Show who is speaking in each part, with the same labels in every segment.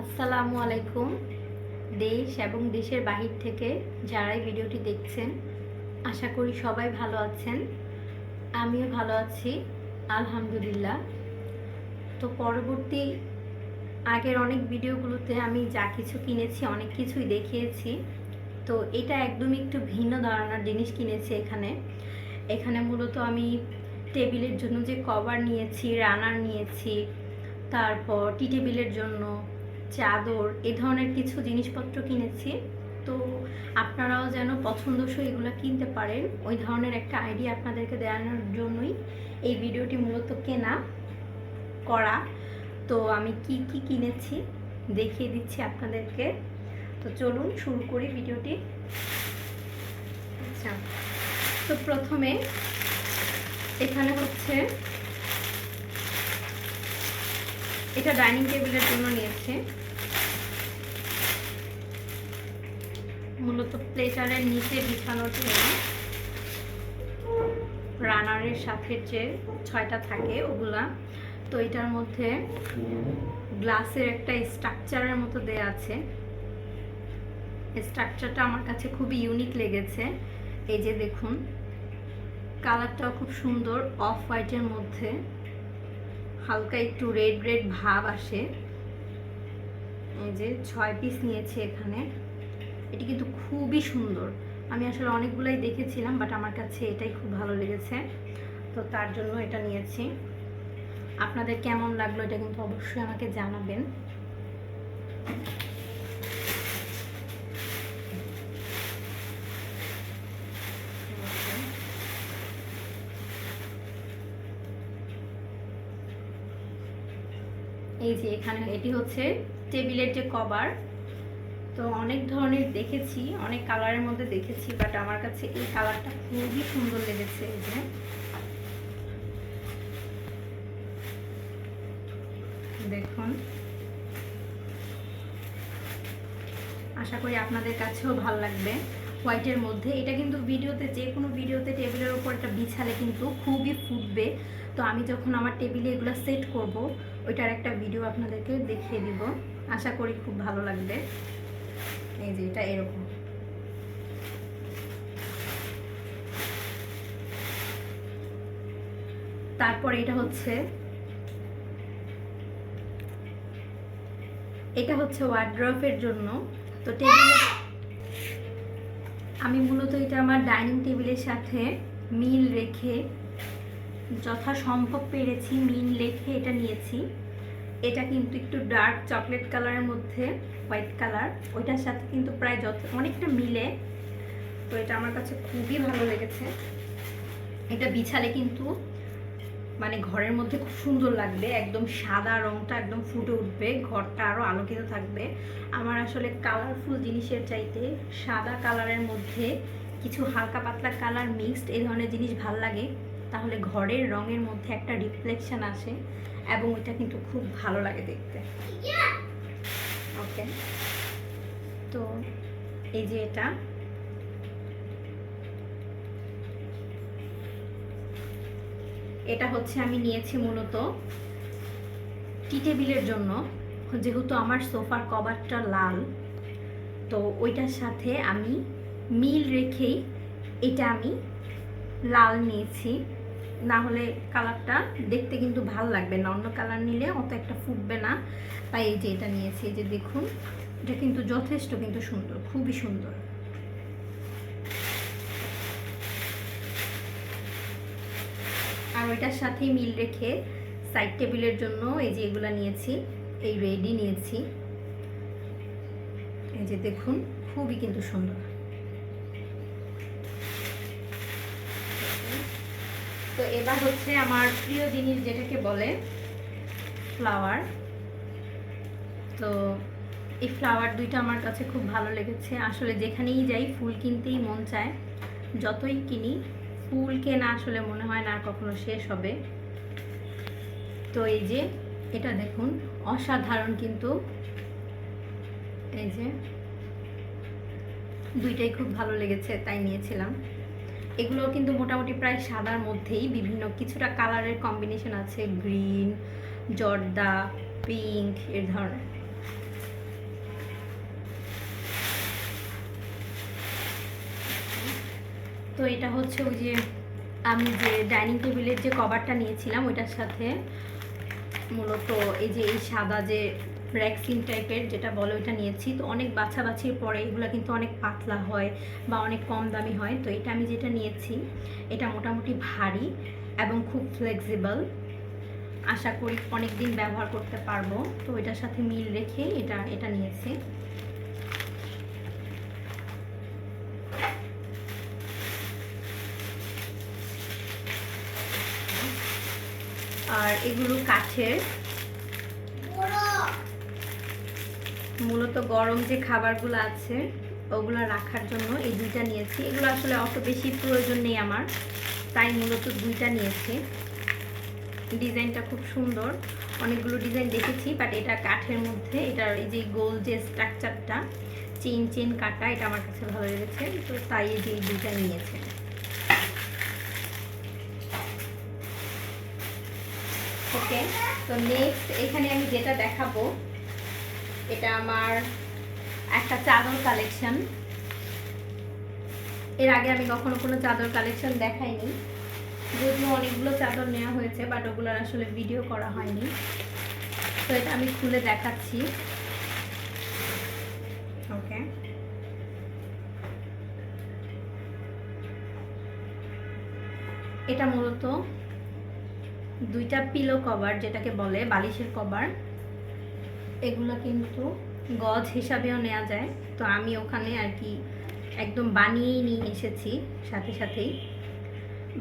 Speaker 1: আসসালামু আলাইকুম, দেশ এবং দেশের বাহির থেকে যারাই ভিডিওটি দেখছেন, আশা করি সবাই ভালো আছেন। আমিও ভালো আছি, আলহামদুলিল্লাহ। তো পরবর্তী আগের অনেক ভিডিওগুলোতে আমি যা কিছু কিনেছি, অনেক কিছুই দেখিয়েছি। তো এটা একদমই একটু ভিন্ন ধরনের জিনিস কিনেছি এখানে। এখানে মূলত আমি টেবিলের জন্য যে কভার নিয়েছি, রানার নিয়েছি তারপর টি টেবিলের জন্য চাদর, এ ধরনের কিছু জিনিসপত্র কিনেছি। তো আপনারাও যেন পছন্দসই এগুলো কিনতে পারেন। ওই ধরনের একটা আইডিয়া আপনাদেরকে দেওয়ানোর জন্যই এই ভিডিওটি মূলত কেনা, করা। তো আমি কি কি কিনেছি দেখিয়ে দিচ্ছি আপনাদেরকে। তো চলুন শুরু করি ভিডিওটি। আচ্ছা তো প্রথমে এখানে হচ্ছে এটা ডাইনিং টেবিলের জন্য নিয়েছে। মূলত প্লেটারের নিচে বিছানোর জন্য রানারের সাথে যে ছয়টা থাকে ওগুলা, তো এটার মধ্যে গ্লাসের একটা স্ট্রাকচারের মতো দেয়া আছে। স্ট্রাকচারটা আমার কাছে খুবই ইউনিক লেগেছে। এই যে দেখুন, কালারটাও খুব সুন্দর, অফ হোয়াইটের মধ্যে। হালকা একটু রেড রেড ভাব আসে। এই যে ছয় পিস নিয়েছে এখানে। এটি কিন্তু খুবই সুন্দর। আমি আসলে অনেকগুলাই দেখেছিলাম বাট আমার কাছে এটাই খুব ভালো লেগেছে। তো তার জন্য এটা নিয়েছি। আপনাদের কেমন লাগল এটা কিন্তু অবশ্যই আমাকে জানাবেন। এই যে এখানে এটি হচ্ছে টেবিলের যে কভার। তো অনেক ধরনের দেখেছি, অনেক কালারের মধ্যে দেখেছি, বাট আমার কাছে এই কালারটা খুবই সুন্দর লেগেছে এই যে। দেখুন। আশা করি আপনাদের কাছেও ভালো লাগবে। হোয়াইটের মধ্যে। এটা কিন্তু ভিডিওতে, যে কোনো ভিডিওতে টেবিলের উপর একটা বিছালে কিন্তু খুবই ফুটবে। তো আমি যখন আমার টেবিলে এগুলো সেট করব ওইটার একটা ভিডিও আপনাদেরকে দেখিয়ে দিব। আশা করি খুব ভালো লাগবে। এই যে এটা এরকম। তারপর এটা হচ্ছে এটা হচ্ছে ওয়ার্ড্রফের জন্য। তো টেবিলে আমি মূলত এটা আমার ডাইনিং টেবিলের সাথে মিল রেখে যথাসম্ভব পেরেছি মিল রেখে এটা নিয়েছি। এটা কিন্তু একটু ডার্ক চকলেট কালারের মধ্যে হোয়াইট কালার ওইটার সাথে কিন্তু প্রায় যত অনেকটা মিলে। তো এটা আমার কাছে খুবই ভালো লেগেছে। এটা বিছালে কিন্তু মানে ঘরের মধ্যে খুব সুন্দর লাগবে, একদম সাদা রংটা একদম ফুটে উঠবে, ঘরটা আরও আলোকিত থাকবে। আমার আসলে কালারফুল জিনিসের চাইতে সাদা কালারের মধ্যে কিছু হালকা পাতলা কালার মিক্সড এই ধরনের জিনিস ভালো লাগে। তাহলে ঘরের রঙের মধ্যে একটা রিফ্লেকশন আসে এবং এটা কিন্তু খুব ভালো লাগে দেখতে। ওকে তো এই যে এটা। এটা হচ্ছে আমি নিয়েছি মূলত টি টেবিলের জন্য। যেহেতু আমার সোফার কভারটা লাল, তো ওইটার সাথে আমি মিল রেখেই এটা আমি লাল নিয়েছি। না হলে কালারটা দেখতে কিন্তু ভালো লাগবে না। অন্য কালার নিলে অত একটা ফুটবে না। তাই এই যে এটা নিয়েছি, এই যে দেখুন, এটা কিন্তু যথেষ্ট কিন্তু সুন্দর, খুবই সুন্দর। আর ওইটার সাথেই মিল রেখে সাইড টেবিলের জন্য এই যে এগুলো নিয়েছি, এই রেডি নিয়েছি। এই যে দেখুন, খুবই কিন্তু সুন্দর। তো এবার হচ্ছে আমার প্রিয় জিনিস যেটাকে বলে ফ্লাওয়ার তো এই ফ্লাওয়ার দুইটা আমার কাছে খুব ভালো লেগেছে। আসলে যেখানেই যাই ফুল কিনতেই মন চায়। যতই কিনি, ফুল কেনা আসলে মনে হয় না কখনো শেষ হবে। তো এই যে, এটা দেখুন, অসাধারণ কিন্তু। এই যে, দুইটাই খুব ভালো লেগেছে, তাই নিয়েছিলাম। এগুলো কিন্তু মোটামুটি প্রায় সাদার মধ্যেই বিভিন্ন কিছুটা কালারের কম্বিনেশন আছে গ্রিন জর্দা পিঙ্ক এর ধরনের। তো এটা হচ্ছে ওই যে আমি যে ডাইনিং টেবিলের যে কভারটা নিয়েছিলাম, ওইটার সাথে মূলত এই যে এই সাদা যে র্যাক্সিন টাইপের যেটা বলো ওইটা নিয়েছি। তো অনেক বাছাবাছির পরে এগুলো কিন্তু অনেক পাতলা হয় বা অনেক কম দামি হয়। তো এটা আমি যেটা নিয়েছি, এটা মোটামুটি ভারী এবং খুব ফ্লেক্সিবল আশা করি অনেক দিন ব্যবহার করতে পারব। তো এটার সাথে মিল রেখে এটা এটা নিয়েছি। আর এগুলো কাঠের মূলত গরম যে খাবারগুলো আছে, ওগুলো রাখার জন্য এই দুইটা নিয়েছি। এগুলো আসলে অত বেশি প্রয়োজন নেই আমার, তাই মূলত দুইটা নিয়েছি। ডিজাইনটা খুব সুন্দর, অনেকগুলো ডিজাইন দেখেছি, বাট এটা কাঠের মধ্যে, এটার এই যে গোল যে স্ট্রাকচারটা চেন চেন কাটা, এটা আমার কাছে ভালো লেগেছে, তো তাই এই যে এই দুইটা নিয়েছে। ওকে তো নেক্সট এখানে আমি যেটা দেখাবো এটা আমার একটা চাদর কালেকশন। এর আগে আমি কখনো কোনো চাদর কালেকশন দেখাইনি। যদিও অনেকগুলো চাদর নেওয়া হয়েছে, বাট ওগুলোর আসলে ভিডিও করা হয়নি। তো এটা আমি খুলে দেখাচ্ছি। ওকে। এটা মূলত দুইটা পিলো কভার যেটাকে বলে বালিশের কভার এগুলো কিন্তু গজ হিসাবেও নেওয়া যায়। তো আমি ওখানে আর কি একদম বানিয়েই নিয়ে এসেছি, সাথে সাথেই।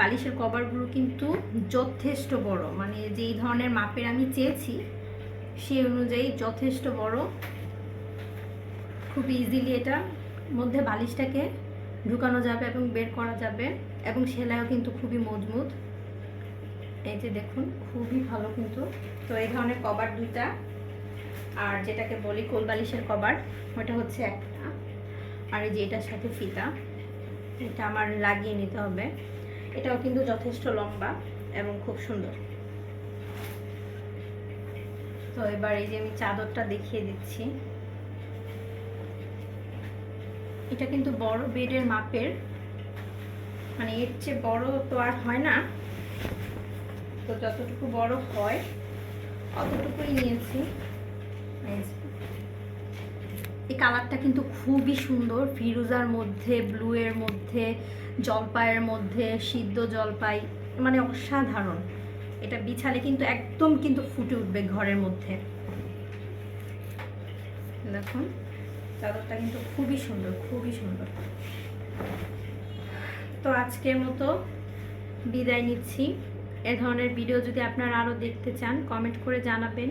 Speaker 1: বালিশের কভারগুলো কিন্তু যথেষ্ট বড় মানে যেই ধরনের মাপের আমি চেয়েছি, সেই অনুযায়ী যথেষ্ট বড়। খুব ইজিলি এটা মধ্যে বালিশটাকে ঢুকানো যাবে এবং বের করা যাবে এবং সেলাইও কিন্তু খুবই মজবুত। এই যে দেখুন, খুবই ভালো কিন্তু। তো এই ধরনের কভার দুইটা আর যেটাকে বলি কোলবালিশের কভার, ওটা হচ্ছে একটা আর এই যে এটার সাথে ফিতা, এটা আমার লাগিয়ে নিতে হবে। এটাও কিন্তু যথেষ্ট লম্বা এবং খুব সুন্দর। তো এবার এই যে আমি চাদরটা দেখিয়ে দিচ্ছি। এটা কিন্তু বড় বেডের মাপের। মানে এর চেয়ে বড় তো আর হয় না। তো যতটুকু বড় হয়, অতটুকুই নিয়েছি। এই কালারটা কিন্তু খুবই সুন্দর, ফিরোজার মধ্যে ব্লু এর মধ্যে, জলপাইয়ের মধ্যে, সিদ্ধ জলপাই মানে অসাধারণ। এটা বিছালে কিন্তু একদম কিন্তু ফুটে উঠবে ঘরের মধ্যে। দেখুন, চাদরটা কিন্তু খুবই সুন্দর খুবই সুন্দর। তো আজকের মতো বিদায় নিচ্ছি। এ ধরনের ভিডিও যদি আপনারা আরও দেখতে চান কমেন্ট করে জানাবেন।